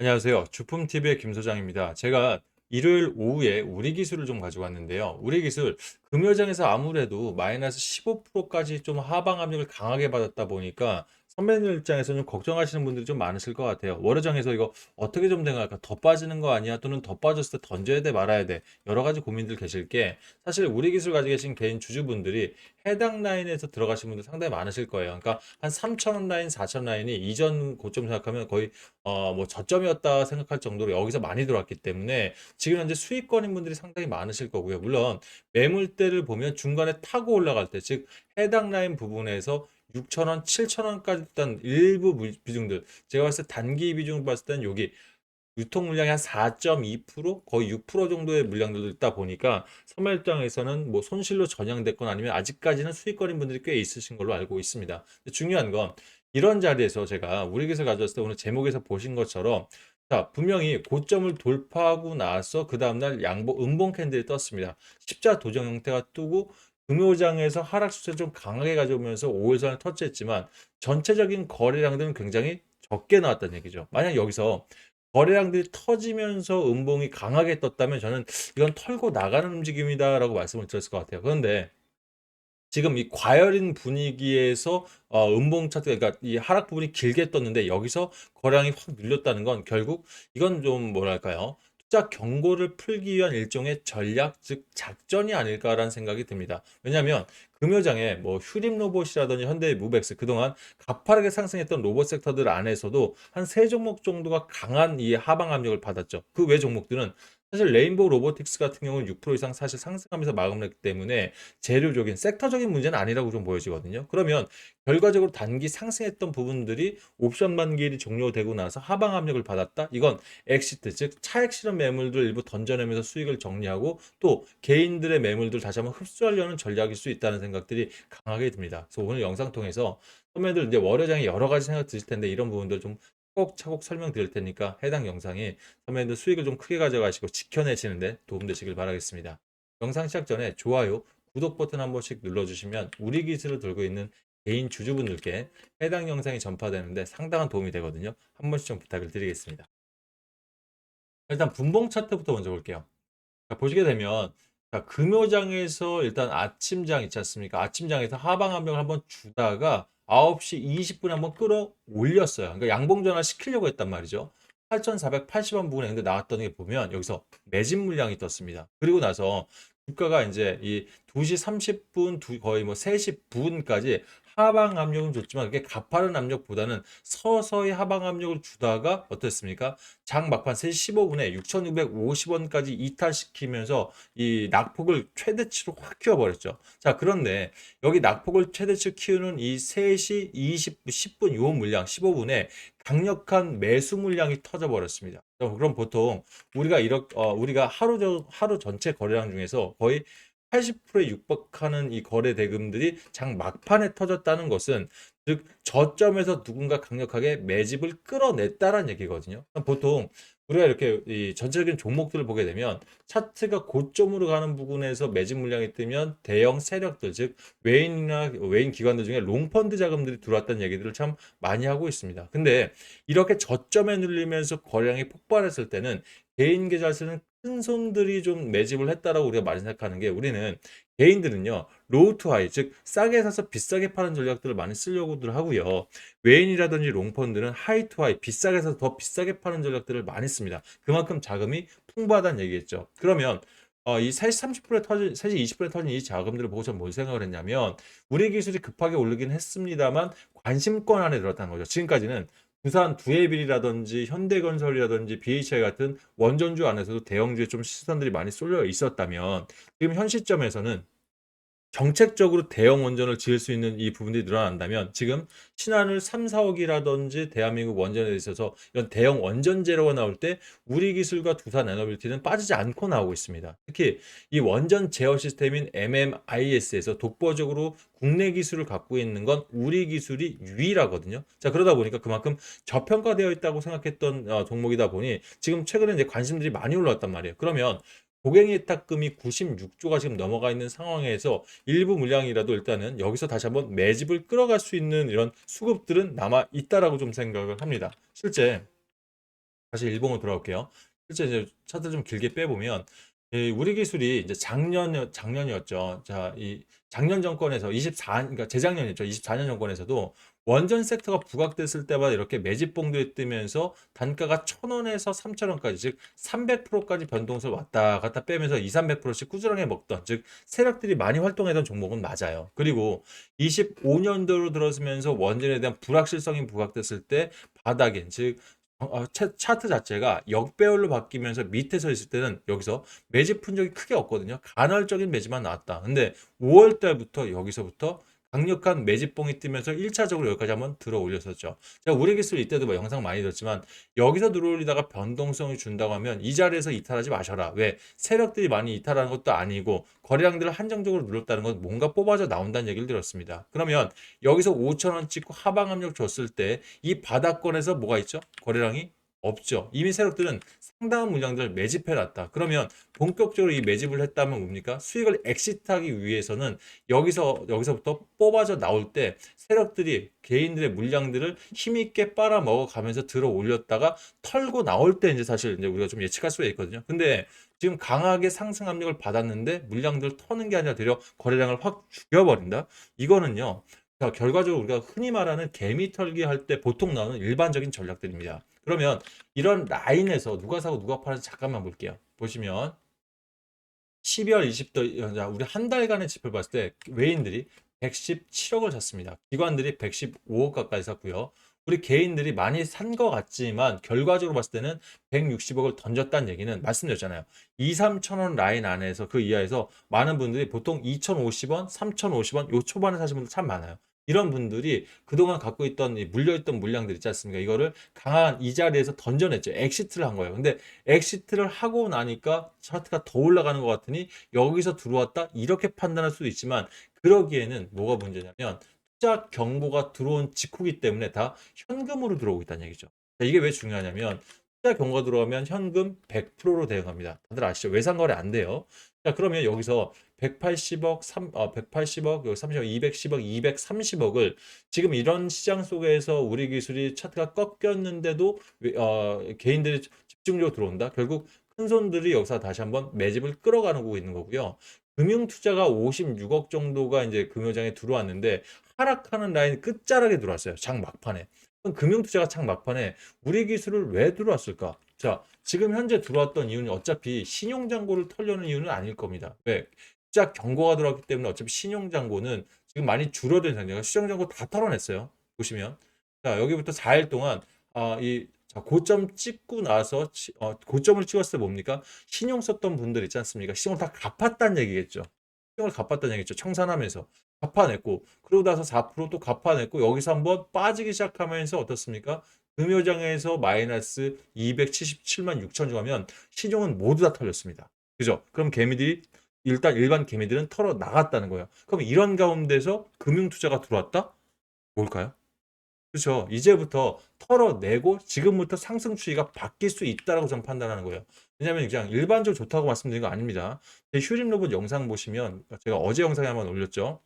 안녕하세요. 주품TV의 김 소장입니다. 제가 일요일 오후에 우리 기술을 좀 가지고 왔는데요. 우리 기술 금요장에서 아무래도 마이너스 15%까지 좀 하방 압력을 강하게 받았다 보니까 선배님 입장에서 좀 걱정하시는 분들이 좀 많으실 것 같아요. 월요장에서 이거 어떻게 좀 생각할까? 더 빠지는 거 아니야? 또는 더 빠졌을 때 던져야 돼 말아야 돼? 여러 가지 고민들 계실 게 사실 우리 기술 가지고 계신 개인 주주분들이 해당 라인에서 들어가신 분들 상당히 많으실 거예요. 그러니까 한 3,000원 라인, 4,000원 라인이 이전 고점 생각하면 거의 어, 뭐 저점이었다 생각할 정도로 여기서 많이 들어왔기 때문에 지금 현재 수익권인 분들이 상당히 많으실 거고요. 물론 매물대를 보면 중간에 타고 올라갈 때, 즉 해당 라인 부분에서 6,000원, 7,000원까지 일단 일부 물- 비중들 제가 봤을 때 단기 비중 봤을 때는 여기 유통 물량이 한 4.2% 거의 6% 정도의 물량들도 있다 보니까 선물 입장에서는 뭐 손실로 전향됐거나 아니면 아직까지는 수익권인 분들이 꽤 있으신 걸로 알고 있습니다. 중요한 건 이런 자리에서 제가 우리 기술 가져왔을 때 오늘 제목에서 보신 것처럼 자, 분명히 고점을 돌파하고 나서 그 다음날 양보 음봉 캔들이 떴습니다. 십자 도정 형태가 뜨고 금요장에서 하락 수를 좀 강하게 가져오면서 5일선을 터치했지만 전체적인 거래량들은 굉장히 적게 나왔다는 얘기죠. 만약 여기서 거래량들이 터지면서 음봉이 강하게 떴다면 저는 이건 털고 나가는 움직임이다라고 말씀을 드렸을 것 같아요. 그런데 지금 이 과열인 분위기에서 어, 음봉 차트 그러니까 이 하락 부분이 길게 떴는데 여기서 거래량이 확 눌렸다는 건 결국 이건 좀 뭐랄까요? 투자 경고를 풀기 위한 일종의 전략 즉 작전이 아닐까라는 생각이 듭니다. 왜냐하면 금요장에 뭐 휴림 로봇이라든지 현대 무벡스 그동안 가파르게 상승했던 로봇 섹터들 안에서도 한 세 종목 정도가 강한 이 하방 압력을 받았죠. 그 외 종목들은 사실 레인보우 로보틱스 같은 경우는 6% 이상 사실 상승하면서 마감했기 때문에 재료적인 섹터적인 문제는 아니라고 좀 보여지거든요. 그러면 결과적으로 단기 상승했던 부분들이 옵션 만기일이 종료되고 나서 하방 압력을 받았다. 이건 엑시트 즉 차익 실현 매물들 일부 던져내면서 수익을 정리하고 또 개인들의 매물들 다시 한번 흡수하려는 전략일 수 있다는 생각들이 강하게 듭니다. 그래서 오늘 영상 통해서 선배들 이제 월요장에 여러 가지 생각 드실 텐데 이런 부분들 좀 차곡차곡 설명드릴 테니까 해당 영상이 선배님들 수익을 좀 크게 가져가시고 지켜내시는데 도움되시길 바라겠습니다. 영상 시작 전에 좋아요, 구독 버튼 한 번씩 눌러주시면 우리 기술을 들고 있는 개인 주주분들께 해당 영상이 전파되는데 상당한 도움이 되거든요. 한 번씩 좀 부탁을 드리겠습니다. 일단 분봉 차트부터 먼저 볼게요. 자, 보시게 되면 자, 금요장에서 일단 아침장 있지 않습니까? 아침장에서 하방 압력을 한번 주다가 9시 20분에 한번 끌어올렸어요. 그러니까 양봉 전환 시키려고 했단 말이죠. 8,480원 부분에 근데 나왔던 게 보면 여기서 매집 물량이 떴습니다. 그리고 나서 주가가 이제 이 2시 30분 거의 뭐 3시 부분까지 하방 압력은 좋지만 그게 가파른 압력보다는 서서히 하방 압력을 주다가 어떻습니까? 장 막판 3시 15분에 6,650원까지 이탈시키면서 이 낙폭을 최대치로 확 키워버렸죠. 자, 그런데 여기 낙폭을 최대치로 키우는 이 3시 20, 10분 요 물량 15분에 강력한 매수 물량이 터져버렸습니다. 그럼 보통 우리가 이렇게 어, 우리가 하루 저, 하루 전체 거래량 중에서 거의 80%에 육박하는 이 거래 대금들이 장 막판에 터졌다는 것은 즉 저점에서 누군가 강력하게 매집을 끌어냈다라는 얘기거든요. 보통 우리가 이렇게 이 전체적인 종목들을 보게 되면 차트가 고점으로 가는 부분에서 매집 물량이 뜨면 대형 세력들 즉 외인이나 외인 기관들 중에 롱펀드 자금들이 들어왔다는 얘기들을 참 많이 하고 있습니다. 근데 이렇게 저점에 눌리면서 거래량이 폭발했을 때는 개인 계좌에서는 큰 손들이 좀 매집을 했다라고 우리가 많이 생각하는 게 우리는 개인들은요 로우 투 하이 즉 싸게 사서 비싸게 파는 전략들을 많이 쓰려고들 하고요. 외인이라든지 롱펀드는 하이 투 하이 비싸게 사서 더 비싸게 파는 전략들을 많이 씁니다. 그만큼 자금이 풍부하다는 얘기겠죠. 그러면 어, 이 3시 30분에 터진, 3시 20분에 터진 이 자금들을 보고 저는 뭘 생각을 했냐면 우리 기술이 급하게 오르긴 했습니다만 관심권 안에 들었다는 거죠. 지금까지는 부산 두해빌이라든지 현대건설이라든지 BHI 같은 원전주 안에서도 대형주에 좀 시선들이 많이 쏠려 있었다면 지금 현 시점에서는 정책적으로 대형 원전을 지을 수 있는 이 부분들이 늘어난다면 지금 신한울 3, 4억이라든지 대한민국 원전에 있어서 이런 대형 원전 재료가 나올 때 우리 기술과 두산 에너빌티는 빠지지 않고 나오고 있습니다. 특히 이 원전 제어 시스템인 MMIS에서 독보적으로 국내 기술을 갖고 있는 건 우리 기술이 유일하거든요. 자 그러다 보니까 그만큼 저평가되어 있다고 생각했던 어, 종목이다 보니 지금 최근에 이제 관심들이 많이 올라왔단 말이에요. 그러면 고객 예탁금이 96조가 지금 넘어가 있는 상황에서 일부 물량이라도 일단은 여기서 다시 한번 매집을 끌어갈 수 있는 이런 수급들은 남아 있다라고 좀 생각을 합니다. 실제 다시 일봉으로 돌아올게요. 실제 이제 차트 좀 길게 빼보면 이 우리 기술이 이제 작년 작년이었죠. 자, 이 작년 정권에서 24 그러니까 재작년이죠. 24년 정권에서도 원전 섹터가 부각됐을 때마다 이렇게 매집봉들이 뜨면서 단가가 1,000원에서 3,000원까지 즉 300%까지 변동성을 왔다 갔다 빼면서 2, 300%씩 꾸준하게 먹던 즉 세력들이 많이 활동했던 종목은 맞아요. 그리고 25년도로 들어서면서 원전에 대한 불확실성이 부각됐을 때 바닥인 즉 어, 차, 차트 자체가 역배열로 바뀌면서 밑에 서 있을 때는 여기서 매집 흔적이 크게 없거든요. 간헐적인 매집만 나왔다. 근데 5월 달부터 여기서부터 강력한 매집봉이 뜨면서 1차적으로 여기까지 한번 들어 올렸었죠. 제가 우리 기술 이때도 뭐 영상 많이 들었지만 여기서 들어 올리다가 변동성이 준다고 하면 이 자리에서 이탈하지 마셔라. 왜? 세력들이 많이 이탈하는 것도 아니고 거래량들을 한정적으로 눌렀다는 건 뭔가 뽑아져 나온다는 얘기를 들었습니다. 그러면 여기서 5천원 찍고 하방 압력 줬을 때 이 바닥권에서 뭐가 있죠? 거래량이 없죠. 이미 세력들은 상당한 물량들을 매집해 놨다. 그러면 본격적으로 이 매집을 했다면 뭡니까? 수익을 엑시트하기 위해서는 여기서 여기서부터 뽑아져 나올 때 세력들이 개인들의 물량들을 힘있게 빨아 먹어 가면서 들어 올렸다가 털고 나올 때 이제 사실 이제 우리가 좀 예측할 수가 있거든요. 근데 지금 강하게 상승 압력을 받았는데 물량들을 터는 게 아니라 되려 거래량을 확 죽여버린다. 이거는요. 자, 결과적으로 우리가 흔히 말하는 개미 털기 할 때 보통 나오는 일반적인 전략들입니다. 그러면 이런 라인에서 누가 사고 누가 팔아서 잠깐만 볼게요. 보시면 12월 20일 우리 한 달간의 지표를 봤을 때 외인들이 117억을 샀습니다. 기관들이 115억 가까이 샀고요. 우리 개인들이 많이 산 것 같지만 결과적으로 봤을 때는 160억을 던졌다는 얘기는 말씀드렸잖아요. 2, 3천 원 라인 안에서 그 이하에서 많은 분들이 보통 2,050원, 3,050원 요 초반에 사신 분들 참 많아요. 이런 분들이 그동안 갖고 있던 이 물려있던 물량들 있지 않습니까? 이거를 강한 이 자리에서 던져냈죠. 엑시트를 한 거예요. 근데 엑시트를 하고 나니까 차트가 더 올라가는 것 같으니 여기서 들어왔다 이렇게 판단할 수도 있지만 그러기에는 뭐가 문제냐면 투자 경보가 들어온 직후기 때문에 다 현금으로 들어오고 있다는 얘기죠. 자, 이게 왜 중요하냐면 투 자 경고가 들어오면 현금 100%로 대응합니다. 다들 아시죠? 외상거래 안 돼요. 자, 그러면 여기서 180억, 3, 어, 180억, 여기 30억, 210억, 230억을 지금 이런 시장 속에서 우리 기술이 차트가 꺾였는데도 어, 개인들이 집중적으로 들어온다. 결국 큰 손들이 여기서 다시 한번 매집을 끌어가고 있는 거고요. 금융 투자가 56억 정도가 이제 금요장에 들어왔는데 하락하는 라인 끝자락에 들어왔어요. 장 막판에. 금융 투자가 장 막판에 우리 기술을 왜 들어왔을까? 자, 지금 현재 들어왔던 이유는 어차피 신용장고를 털려는 이유는 아닐 겁니다. 왜? 투자 경고가 들어왔기 때문에 어차피 신용장고는 지금 많이 줄어든 상태가 신용장고 다 털어냈어요. 보시면. 자, 여기부터 4일 동안, 아, 이, 자, 고점 찍고 나서, 치- 어, 고점을 찍었을 때 뭡니까? 신용 썼던 분들 있지 않습니까? 신용을 다 갚았다는 얘기겠죠. 신용을 갚았다는 얘기죠. 청산하면서. 갚아냈고, 그러고 나서 4%또 갚아냈고, 여기서 한번 빠지기 시작하면서 어떻습니까? 금요장에서 마이너스 277만 6천 주 하면 신용은 모두 다 털렸습니다. 그죠? 그럼 개미들이 일단 일반 개미들은 털어 나갔다는 거예요. 그럼 이런 가운데서 금융 투자가 들어왔다? 뭘까요? 그렇죠. 이제부터 털어내고 지금부터 상승 추이가 바뀔 수 있다라고 저는 판단하는 거예요. 왜냐하면 그냥 일반적으로 좋다고 말씀드린 거 아닙니다. 제 휴림 로봇 영상 보시면 제가 어제 영상에 한번 올렸죠.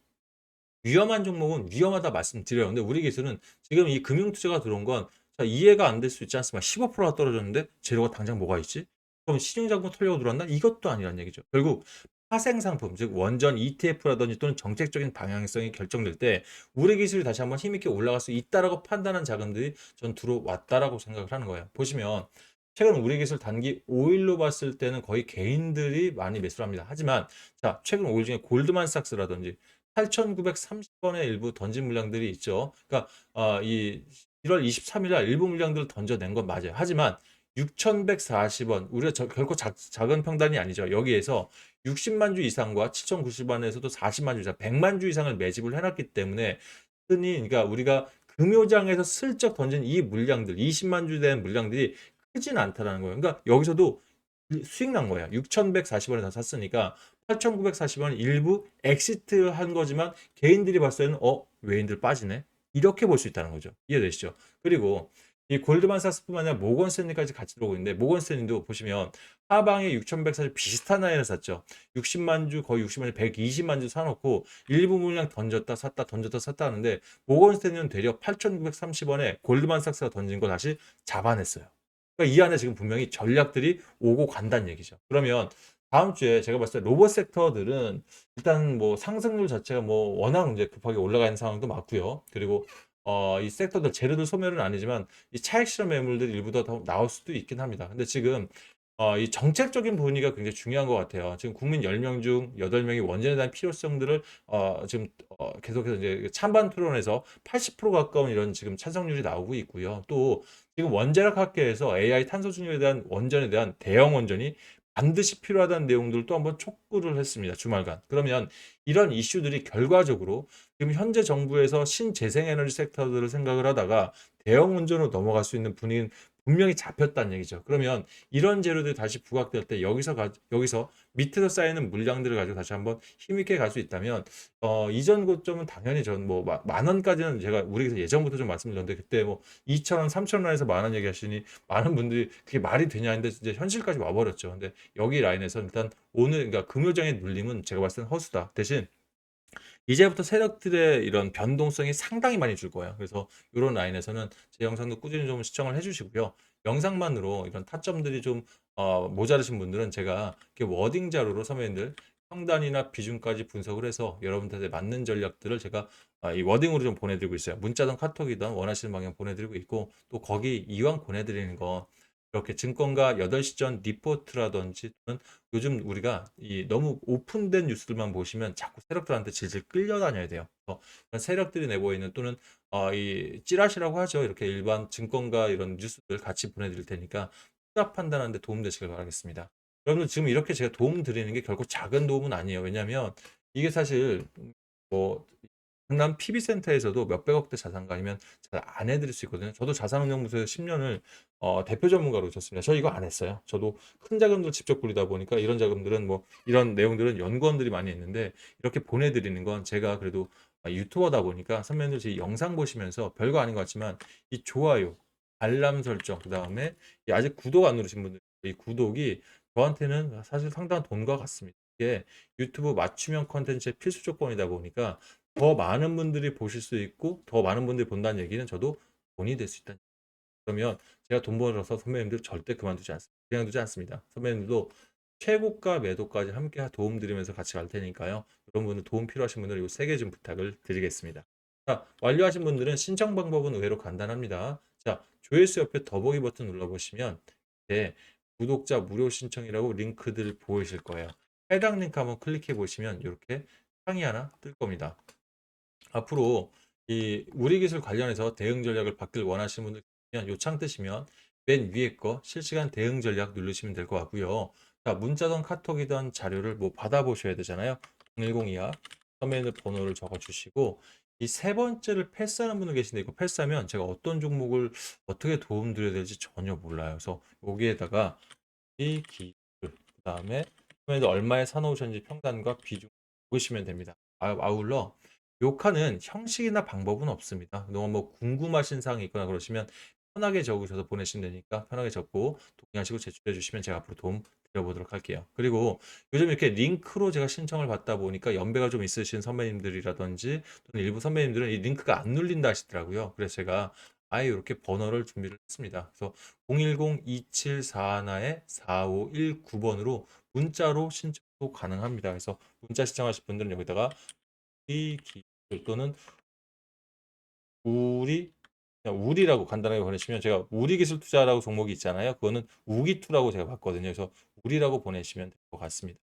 위험한 종목은 위험하다 말씀드려요. 근데 우리 기술은 지금 이 금융 투자가 들어온 건 자, 이해가 안 될 수 있지 않습니까? 15%가 떨어졌는데 재료가 당장 뭐가 있지? 그럼 신용자금 털려고 들어왔나? 이것도 아니란 얘기죠. 결국 파생 상품, 즉 원전 ETF라든지 또는 정책적인 방향성이 결정될 때 우리 기술이 다시 한번 힘있게 올라갈 수 있다라고 판단한 자금들이 전 들어왔다라고 생각을 하는 거예요. 보시면 최근 우리 기술 단기 5일로 봤을 때는 거의 개인들이 많이 매수를 합니다. 하지만 자, 최근 5일 중에 골드만삭스라든지 8,930원의 일부 던진 물량들이 있죠. 그러니까 어, 이 1월 23일 날 일부 물량들을 던져낸 건 맞아요. 하지만 6,140원 우리가 저, 결코 작, 작은 평단이 아니죠. 여기에서 60만 주 이상과 7,090원에서도 40만 주 이상, 100만 주 이상을 매집을 해놨기 때문에 흔히 그러니까 우리가 금요장에서 슬쩍 던진 이 물량들, 20만 주 된 물량들이 크진 않다라는 거예요. 그러니까 여기서도 수익 난 거야. 6,140원에 다 샀으니까 8,940원 일부 엑시트 한 거지만 개인들이 봤을 때는 어 외인들 빠지네 이렇게 볼 수 있다는 거죠. 이해되시죠? 그리고 이 골드만삭스뿐만 아니라 모건스탠리까지 같이 들어오고 있는데 모건스탠리도 보시면 하방에 6,140 비슷한 라인을 샀죠. 60만 주 거의 60만 주 120만 주 사놓고 일부 물량 던졌다 샀다 던졌다 샀다 하는데 모건스탠리는 되려 8,930원에 골드만삭스가 던진 거 다시 잡아냈어요. 그러니까 이 안에 지금 분명히 전략들이 오고 간다는 얘기죠. 그러면 다음 주에 제가 봤을 때 로봇 섹터들은 일단 뭐 상승률 자체가 뭐 워낙 이제 급하게 올라가 있는 상황도 맞고요. 그리고 어, 이 섹터들 재료들 소멸은 아니지만 이 차익 실현 매물들이 일부 더 나올 수도 있긴 합니다. 근데 지금 어, 이 정책적인 분위기가 굉장히 중요한 것 같아요. 지금 국민 10명 중 8명이 원전에 대한 필요성들을 어, 지금 어, 계속해서 이제 찬반 토론에서 80% 가까운 이런 지금 찬성률이 나오고 있고요. 또 지금 원자력 학계에서 AI 탄소 중립에 대한 원전에 대한 대형 원전이 반드시 필요하다는 내용들도 한번 촉구를 했습니다. 주말간. 그러면 이런 이슈들이 결과적으로 지금 현재 정부에서 신재생에너지 섹터들을 생각을 하다가 대형 원전으로 넘어갈 수 있는 분위기는 분명히 잡혔다는 얘기죠. 그러면 이런 재료들이 다시 부각될 때 여기서 가, 여기서 밑에서 쌓이는 물량들을 가지고 다시 한번 힘있게 갈 수 있다면 어, 이전 고점은 당연히 전 뭐 만 원까지는 제가 우리에서 예전부터 좀 말씀드렸는데 그때 뭐 2천 원, 3천 원에서 만 원 얘기하시니 많은 분들이 그게 말이 되냐 했는데 이제 현실까지 와버렸죠. 근데 여기 라인에서 일단 오늘 그러니까 금요장의 눌림은 제가 봤을 때는 허수다. 대신 이제부터 세력들의 이런 변동성이 상당히 많이 줄 거예요. 그래서 이런 라인에서는 제 영상도 꾸준히 좀 시청을 해주시고요. 영상만으로 이런 타점들이 좀 어, 모자르신 분들은 제가 이렇게 워딩 자료로 선배님들 평단이나 비중까지 분석을 해서 여러분들한테 맞는 전략들을 제가 아, 이 워딩으로 좀 보내드리고 있어요. 문자든 카톡이든 원하시는 방향 보내드리고 있고 또 거기 이왕 보내드리는 거 이렇게 증권가 8시 전 리포트라든지 또는 요즘 우리가 이 너무 오픈된 뉴스들만 보시면 자꾸 세력들한테 질질 끌려다녀야 돼요. 세력들이 내고 있는 또는 어, 이 찌라시라고 하죠. 이렇게 일반 증권가 이런 뉴스들 같이 보내드릴 테니까 투자 판단하는데 도움 되시길 바라겠습니다. 여러분들 지금 이렇게 제가 도움 드리는 게 결코 작은 도움은 아니에요. 왜냐하면 이게 사실 뭐 강남 PB센터에서도 몇백억대 자산가이면 잘 안 해드릴 수 있거든요. 저도 자산운용부서에서 10년을 어, 대표 전문가로 있었습니다. 저 이거 안 했어요. 저도 큰 자금들 직접 굴리다 보니까 이런 자금들은 뭐 이런 내용들은 연구원들이 많이 했는데 이렇게 보내드리는 건 제가 그래도 아, 유튜버다 보니까 선배님들 제 영상 보시면서 별거 아닌 것 같지만 이 좋아요, 알람 설정, 그 다음에 아직 구독 안 누르신 분들 이 구독이 저한테는 사실 상당한 돈과 같습니다. 이게 유튜브 맞춤형 컨텐츠의 필수 조건이다 보니까 더 많은 분들이 보실 수 있고 더 많은 분들이 본다는 얘기는 저도 돈이 될 수 있다는 그러면 제가 돈 벌어서 선배님들 절대 그만두지 않습니다. 그냥 두지 않습니다. 선배님들도 최고가 매도까지 함께 도움 드리면서 같이 갈 테니까요. 여러분 분들 도움 필요하신 분들은 이세 개 좀 부탁을 드리겠습니다. 자, 완료하신 분들은 신청 방법은 의외로 간단합니다. 자, 조회수 옆에 더보기 버튼 눌러보시면 네, 구독자 무료 신청이라고 링크들 보이실 거예요. 해당 링크 한번 클릭해 보시면 이렇게 창이 하나 뜰 겁니다. 앞으로 이 우리 기술 관련해서 대응 전략을 받길 원하시는 분들 계시면 요창 뜨시면 맨 위에 거 실시간 대응 전략 누르시면 될 것 같고요. 자, 문자든 카톡이든 자료를 뭐 받아보셔야 되잖아요. 010이야 서메일 번호를 적어주시고 이 세 번째를 패스하는 분들 계신데 이거 패스하면 제가 어떤 종목을 어떻게 도움 드려야 될지 전혀 몰라요. 그래서 여기에다가 이 기술 그 다음에 서메일 얼마에 사놓으셨는지 평단과 비중 보시면 됩니다. 아, 아울러 욕하는 형식이나 방법은 없습니다. 너무 뭐 궁금하신 사항이 있거나 그러시면 편하게 적으셔서 보내시면 되니까 편하게 적고 동의하시고 제출해 주시면 제가 앞으로 도움 드려보도록 할게요. 그리고 요즘 이렇게 링크로 제가 신청을 받다 보니까 연배가 좀 있으신 선배님들이라든지 또는 일부 선배님들은 이 링크가 안 눌린다 하시더라고요. 그래서 제가 아예 이렇게 번호를 준비를 했습니다. 그래서 010-2741-4519번으로 문자로 신청도 가능합니다. 그래서 문자 신청하실 분들은 여기다가 이 기, 또는 우리 우리라고 간단하게 보내시면 제가 우리 기술 투자라고 종목이 있잖아요. 그거는 우기투라고 제가 봤거든요. 그래서 우리라고 보내시면 될 것 같습니다.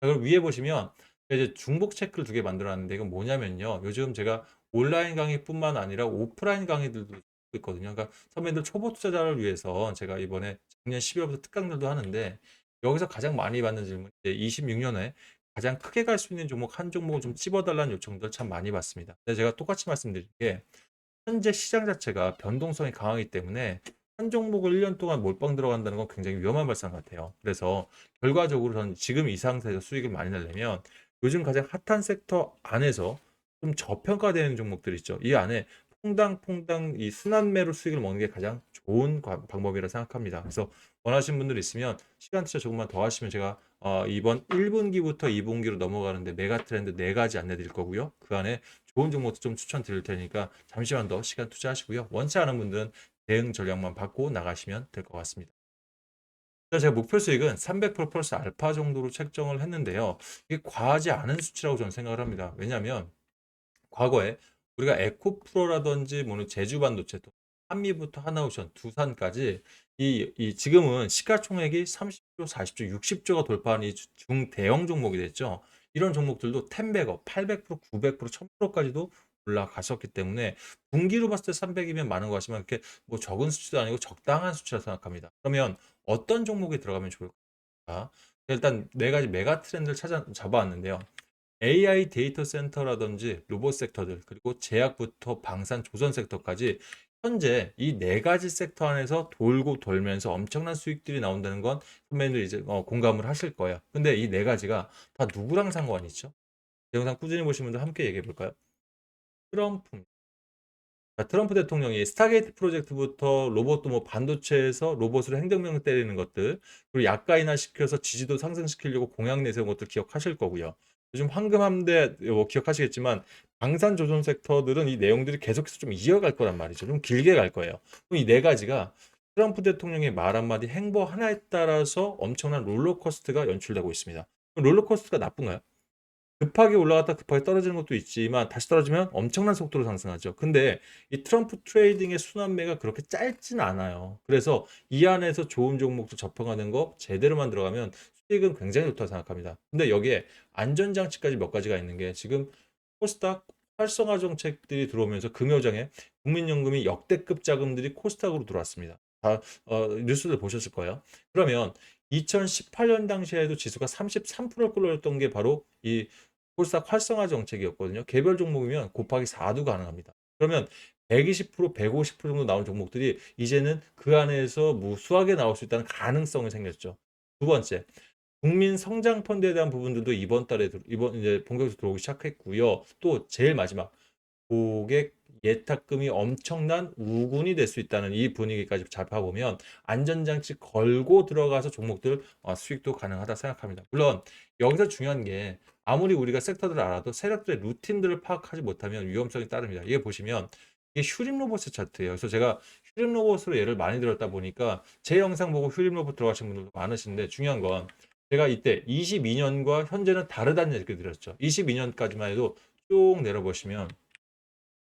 그리고 위에 보시면 이제 중복 체크를 두 개 만들어 놨는데 이건 뭐냐면요. 요즘 제가 온라인 강의뿐만 아니라 오프라인 강의들도 있거든요. 그러니까 선배님들 초보 투자자를 위해서 제가 이번에 작년 12월부터 특강들도 하는데 여기서 가장 많이 받는 질문 이제 26년에 가장 크게 갈 수 있는 종목 한 종목을 좀 찝어달라는 요청들 참 많이 받습니다. 제가 똑같이 말씀드린 게 현재 시장 자체가 변동성이 강하기 때문에 한 종목을 1년 동안 몰빵 들어간다는 건 굉장히 위험한 발상 같아요. 그래서 결과적으로 저는 지금 이 상태에서 수익을 많이 내려면 요즘 가장 핫한 섹터 안에서 좀 저평가되는 종목들 있죠. 이 안에 퐁당퐁당 이 순환매로 수익을 먹는 게 가장 좋은 방법이라 생각합니다. 그래서 원하시는 분들 있으면 시간 투자 조금만 더 하시면 제가 어, 이번 1분기부터 2분기로 넘어가는데 메가 트렌드 4가지 안내 드릴 거고요. 그 안에 좋은 종목도 좀 추천 드릴 테니까 잠시만 더 시간 투자하시고요. 원치 않은 분들은 대응 전략만 바꾸고 나가시면 될 것 같습니다. 제가 목표 수익은 300% 플러스 알파 정도로 책정을 했는데요. 이게 과하지 않은 수치라고 저는 생각을 합니다. 왜냐하면 과거에 우리가 에코프로라든지 뭐는 제주반도체 또 한미부터 하나오션, 두산까지 이, 이 지금은 시가총액이 30조, 40조, 60조가 돌파한 이 주- 중대형 종목이 됐죠. 이런 종목들도 10배업, 800%, 900%, 1000%까지도 올라갔었기 때문에 분기로 봤을 때 300이면 많은 것 같지만 이렇게 뭐 적은 수치도 아니고 적당한 수치라 생각합니다. 그러면 어떤 종목에 들어가면 좋을까? 일단 네 가지 메가 트렌드를 찾아 잡아왔는데요. AI 데이터 센터라든지 로봇 섹터들 그리고 제약부터 방산 조선 섹터까지 현재 이 네 가지 섹터 안에서 돌고 돌면서 엄청난 수익들이 나온다는 건 선배님들 이제 어, 공감을 하실 거예요. 근데 이 네 가지가 다 누구랑 상관이 있죠? 영상 꾸준히 보신 분들 함께 얘기해 볼까요? 트럼프. 자, 트럼프 대통령이 스타게이트 프로젝트부터 로봇 도 뭐 반도체에서 로봇으로 행정명령 때리는 것들 그리고 약가 인하시켜서 지지도 상승시키려고 공약 내세운 것들 기억하실 거고요. 요즘 황금함대 뭐 기억하시겠지만 방산 조선 섹터들은 이 내용들이 계속해서 좀 이어갈 거란 말이죠. 좀 길게 갈 거예요. 이 네 가지가 트럼프 대통령의 말 한마디 행보 하나에 따라서 엄청난 롤러코스터가 연출되고 있습니다. 그럼 롤러코스터가 나쁜가요? 급하게 올라갔다 급하게 떨어지는 것도 있지만 다시 떨어지면 엄청난 속도로 상승하죠. 근데 이 트럼프 트레이딩의 순환매가 그렇게 짧진 않아요. 그래서 이 안에서 좋은 종목도 접근하는 거 제대로만 들어가면 수익은 굉장히 좋다고 생각합니다. 근데 여기에 안전장치까지 몇 가지가 있는 게 지금 코스닥 활성화 정책들이 들어오면서 금요장에 국민연금이 역대급 자금들이 코스닥으로 들어왔습니다. 다 어, 뉴스들 보셨을 거예요. 그러면 2018년 당시에도 지수가 33%를 끌어올렸던 게 바로 이 코스닥 활성화 정책이었거든요. 개별 종목이면 곱하기 4도 가능합니다. 그러면 120%, 150% 정도 나온 종목들이 이제는 그 안에서 무수하게 나올 수 있다는 가능성이 생겼죠. 두 번째, 국민 성장 펀드에 대한 부분들도 이번 달에 들- 이번 이제 본격적으로 들어오기 시작했고요. 또 제일 마지막 고객 예탁금이 엄청난 우군이 될 수 있다는 이 분위기까지 잡아보면 안전장치 걸고 들어가서 종목들 어, 수익도 가능하다 생각합니다. 물론 여기서 중요한 게 아무리 우리가 섹터들을 알아도 세력들의 루틴들을 파악하지 못하면 위험성이 따릅니다. 이게 보시면 이게 휴림 로봇의 차트예요. 그래서 제가 휴림 로봇으로 예를 많이 들었다 보니까 제 영상 보고 휴림 로봇 들어가신 분들도 많으신데 중요한 건 제가 이때 22년과 현재는 다르다는 얘기 드렸죠. 22년까지만 해도 쭉 내려보시면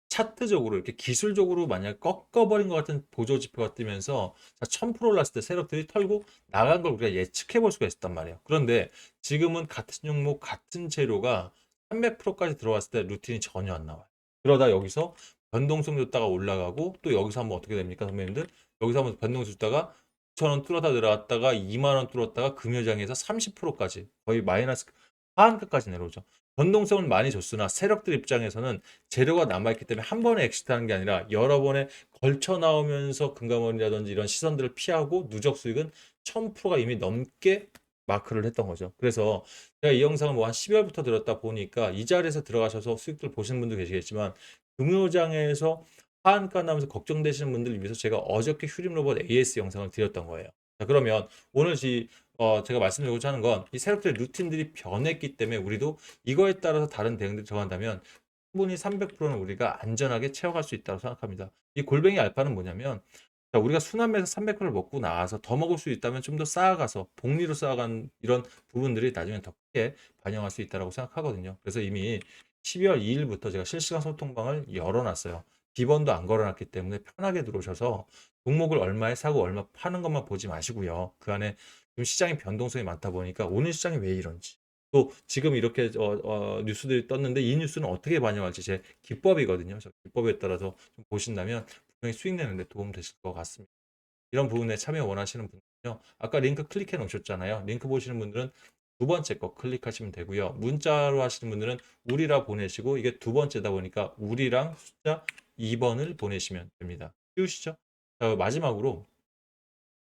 차트적으로 이렇게 기술적으로 만약 꺾어버린 것 같은 보조 지표가 뜨면서 1000% 올랐을 때 세력들이 털고 나간 걸 우리가 예측해 볼 수가 있었단 말이에요. 그런데 지금은 같은 종목, 같은 재료가 300%까지 들어왔을 때 루틴이 전혀 안 나와요. 그러다 여기서 변동성 줬다가 올라가고 또 여기서 한번 어떻게 됩니까, 선배님들? 여기서 한번 변동성 줬다가 9,000원 뚫었다 들어갔다가 2만원 뚫었다가 금요장에서 30%까지 거의 마이너스 하한가까지 내려오죠. 변동성은 많이 줬으나 세력들 입장에서는 재료가 남아있기 때문에 한 번에 엑시트하는 게 아니라 여러 번에 걸쳐 나오면서 금감원이라든지 이런 시선들을 피하고 누적 수익은 1000%가 이미 넘게 마크를 했던 거죠. 그래서 제가 이 영상을 뭐 한 12월부터 들었다 보니까 이 자리에서 들어가셔서 수익들 보시는 분도 계시겠지만 금요장에서 하한가 나면서 걱정되시는 분들을 위해서 제가 어저께 휴림 로봇 AS 영상을 드렸던 거예요. 자, 그러면 오늘 이 어, 제가 말씀드리고자 하는 건이 세력들의 루틴들이 변했기 때문에 우리도 이거에 따라서 다른 대응들이 정한다면 충분히 300%는 우리가 안전하게 채워갈 수 있다고 생각합니다. 이 골뱅이 알파는 뭐냐면 자, 우리가 순환매에서 300%를 먹고 나와서 더 먹을 수 있다면 좀 더 쌓아가서 복리로 쌓아간 이런 부분들이 나중에 더 크게 반영할 수 있다고 생각하거든요. 그래서 이미 12월 2일부터 제가 실시간 소통방을 열어놨어요. 비번도 안 걸어놨기 때문에 편하게 들어오셔서 종목을 얼마에 사고 얼마 파는 것만 보지 마시고요. 그 안에 지금 시장의 변동성이 많다 보니까 오늘 시장이 왜 이런지 또 지금 이렇게 어, 어, 뉴스들이 떴는데 이 뉴스는 어떻게 반영할지 제 기법이거든요. 저 기법에 따라서 좀 보신다면 분명히 수익 내는데 도움 되실 것 같습니다. 이런 부분에 참여 원하시는 분들은요. 아까 링크 클릭해 놓으셨잖아요. 링크 보시는 분들은 두 번째 거 클릭하시면 되고요. 문자로 하시는 분들은 우리라 보내시고 이게 두 번째다 보니까 우리랑 숫자 2번을 보내시면 됩니다. 쉬우시죠? 자, 마지막으로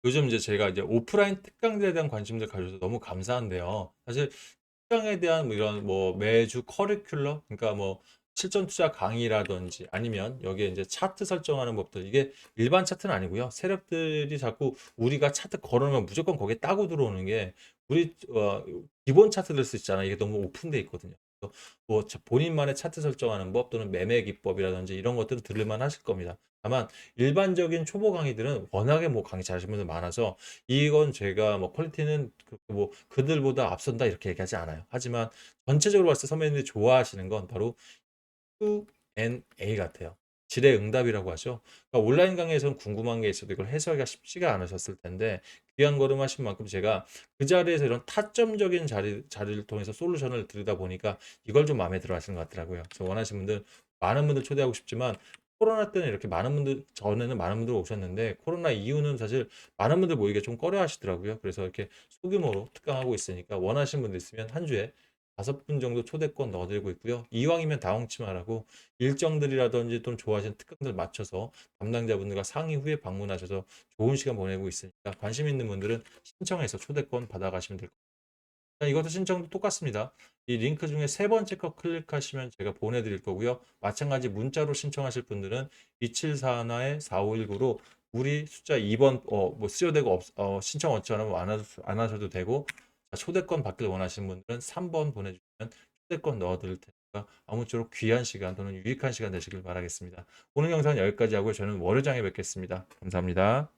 요즘 이제 제가 이제 오프라인 특강들에 대한 관심들 가져서 너무 감사한데요. 사실 특강에 대한 뭐 이런 뭐 매주 커리큘럼, 그러니까 뭐 실전 투자 강의라든지 아니면 여기에 이제 차트 설정하는 법들 이게 일반 차트는 아니고요. 세력들이 자꾸 우리가 차트 걸어놓으면 무조건 거기에 따고 들어오는 게 우리 어, 기본 차트들 수 있잖아요. 이게 너무 오픈돼 있거든요. 뭐 자- 본인만의 차트 설정하는 법 또는 매매 기법이라든지 이런 것들은 들을만 하실 겁니다. 다만 일반적인 초보 강의들은 워낙에 뭐 강의 잘하시는 분들 많아서 이건 제가 뭐 퀄리티는 그, 뭐 그들보다 앞선다 이렇게 얘기하지 않아요. 하지만 전체적으로 봤을 때 선배님들이 좋아하시는 건 바로 Q&A 같아요. 질의 응답이라고 하죠. 그러니까 온라인 강의에서는 궁금한 게 있어도 이걸 해소하기가 쉽지가 않으셨을 텐데 귀한 걸음 하신 만큼 제가 그 자리에서 이런 타점적인 자리, 자리를 통해서 솔루션을 드리다 보니까 이걸 좀 마음에 들어 하시는 것 같더라고요. 그래서 원하시는 분들 많은 분들 초대하고 싶지만 코로나 때는 이렇게 많은 분들 전에는 많은 분들 오셨는데 코로나 이후는 사실 많은 분들 모이기 좀 꺼려 하시더라고요. 그래서 이렇게 소규모로 특강하고 있으니까 원하시는 분들 있으면 한 주에 다섯 분 정도 초대권 넣어드리고 있고요. 이왕이면 다홍치 말하고 일정들이라든지 좀 좋아하시는 특강들 맞춰서 담당자분들과 상의 후에 방문하셔서 좋은 시간 보내고 있으니까 관심 있는 분들은 신청해서 초대권 받아가시면 될 것 같아요. 이것도 신청도 똑같습니다. 이 링크 중에 세 번째 거 클릭하시면 제가 보내드릴 거고요. 마찬가지 문자로 신청하실 분들은 2741-4519로 우리 숫자 2번 어, 뭐 수여되고 없, 어, 신청 어쩌면 안, 하셔- 안 하셔도 되고 자, 초대권 받길 원하시는 분들은 3번 보내주시면 초대권 넣어드릴 테니까 아무쪼록 귀한 시간 또는 유익한 시간 되시길 바라겠습니다. 오늘 영상은 여기까지 하고요. 저는 월요장에 뵙겠습니다. 감사합니다.